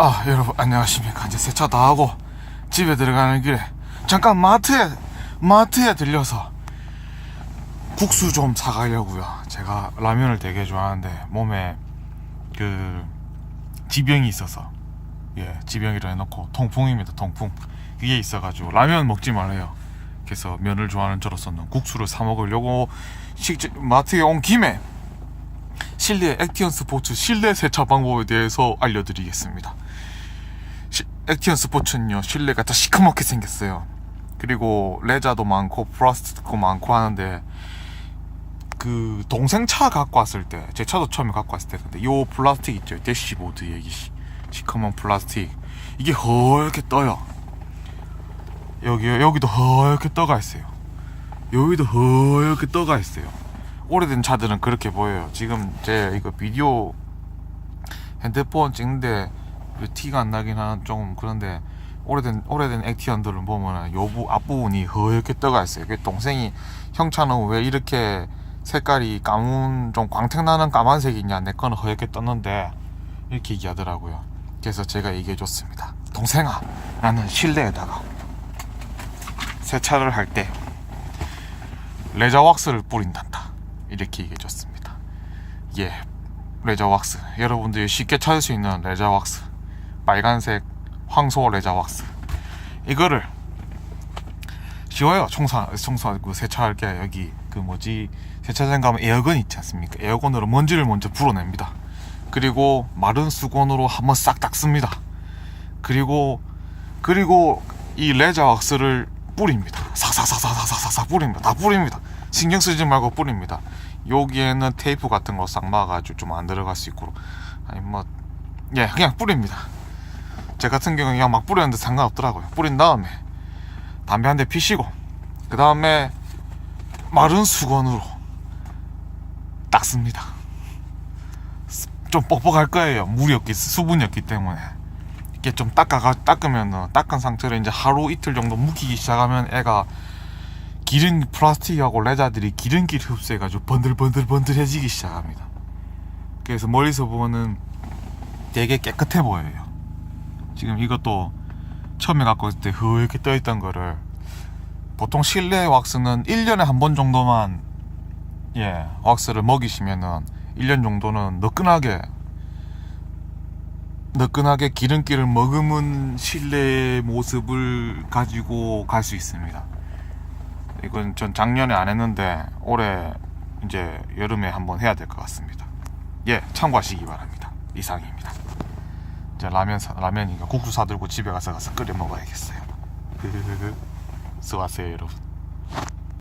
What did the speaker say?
아 여러분 안녕하십니까. 이제 세차 다 하고 집에 들어가는 길에 잠깐 마트에 마트에 들려서 국수 좀 사가려고요. 제가 라면을 되게 좋아하는데 몸에 그 지병이 있어서 예 지병이라 해놓고 통풍입니다 통풍. 그게 있어가지고 라면 먹지 말아요. 그래서 면을 좋아하는 저로서는 국수를 사 먹으려고 식 마트에 온 김에 실내 액티언 스포츠 실내 세차 방법에 대해서 알려드리겠습니다. 시- 액티언 스포츠는요 실내가 다 시커멓게 생겼어요. 그리고 레자도 많고 플라스틱도 많고 하는데 그 동생 차 갖고 왔을 때 제 차도 처음에 갖고 왔을 때 근데 요 플라스틱 있죠 대시보드 얘기 시- 시커먼 플라스틱 이게 허옇게 떠요. 여기 여기도 허옇게 떠가 있어요. 여기도 허옇게 떠가 있어요. 오래된 차들은 그렇게 보여요. 지금 제 이거 비디오 핸드폰 찍는데 그 티가 안 나긴 하는 좀 그런데 오래된 오래된 액티언들은 보면은 요부 앞부분이 허옇게 떠가 있어요. 그 동생이 형 차는 왜 이렇게 색깔이 까문 좀 광택 나는 까만색이냐 내 거는 허옇게 떴는데 이렇게 얘기하더라고요. 그래서 제가 얘기해 줬습니다. 동생아, 나는 실내에다가 세차를 할 때 레저 왁스를 뿌린단다. 이렇게 얘기해 줬습니다. 예, 레저 왁스. 여러분들이 쉽게 찾을 수 있는 레저 왁스. 빨간색 황소 레저 왁스. 이거를 쉬워요. 청소, 청소, 그 세차할 게 여기 그 뭐지 세차장 가면 에어건 있지 않습니까? 에어건으로 먼지를 먼저 불어냅니다. 그리고 마른 수건으로 한번 싹 닦습니다. 그리고 그리고 이 레저 왁스를 뿌립니다. 사사사사사사사 뿌립니다. 다 뿌립니다. 신경 쓰지 말고 뿌립니다. 여기에는 테이프 같은 거 싹 막아가지고 좀 안 들어갈 수 있고 아니 뭐 예 그냥 뿌립니다. 제 같은 경우는 그냥 막 뿌렸는데 상관없더라고요. 뿌린 다음에 담배 한 대 피시고 그 다음에 마른 수건으로 닦습니다. 좀 뻑뻑할 거예요. 물이었기 수분이었기 때문에 이게 좀 닦아가 닦으면 닦은 상태로 이제 하루 이틀 정도 묵히기 시작하면 애가 기름 플라스틱하고 레자들이 기름기를 흡수해가지고 번들번들번들해지기 시작합니다. 그래서 멀리서 보면은 되게 깨끗해 보여요. 지금 이것도 처음에 갖고 왔을 때 흐렇게 떠있던 거를 보통 실내 왁스는 1년에 한 번 정도만 예 왁스를 먹이시면은 1년 정도는 너끈하게 너끈하게 기름기를 머금은 실내 모습을 가지고 갈 수 있습니다. 이건 전 작년에 안 했는데 올해 이제 여름에 한번 해야 될 것 같습니다. 예, 참고하시기 바랍니다. 이상입니다. 이제 라면 사, 라면이가 국수 사들고 집에 가서 가서 끓여 먹어야겠어요. 수고하세요 여러분.